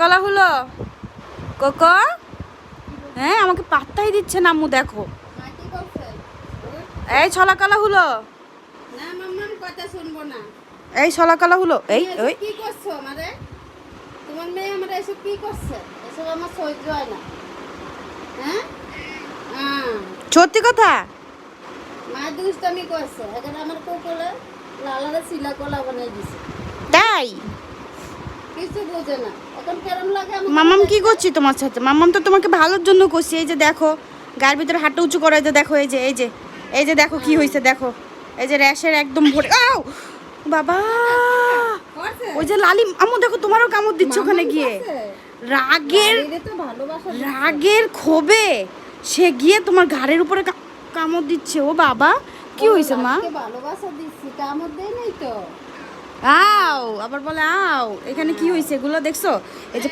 গলা হলো? কক? হ্যাঁ আমাকে পাত্তাই দিচ্ছে না আম্মু দেখো। এই ছলা কালা হলো? না মাম্মাম কথা শুনব না এই ছলা কালা হলো? এই ওই। কি করছ আমারে? তোমার মেয়ে আমার এসব কি করছে? এসব আমার সহ্য হয় না। হ্যাঁ? হ্যাঁ। সত্যি কথা? মা দুষ্টামি করছে। এখানে আমার কোকলে লালারে শিলা কলা বানাই দিছে। তাই? কিছু বোঝে না। এখন কেরম লাগে মামাম কি করছি তোমার সাথে? মামাম তো তোমাকে ভালোর জন্য করছি। এই যে দেখো গায়ের ভিতরে হাতটা উঁচু করে যে দেখো এই যে এই যে এই যে দেখো কি হয়েছে দেখো। এই যে র্যাশের একদম ভরে আও! বাবা! ওই যে লালি আম্মু দেখো তোমারও কামড় দিচ্ছে ওখানে গিয়ে। রাগের। রাগের ক্ষোভে সে গিয়ে তোমার ঘাড়ের উপরে কামড় দিচ্ছে। ও বাবা কি হয়েছে মা? ভালোবাসা দিচ্ছি কামড় দেয় নাই তো? আও আবার বলে আও এখানে কি হয়েছে এগুলো দেখছ? এই যে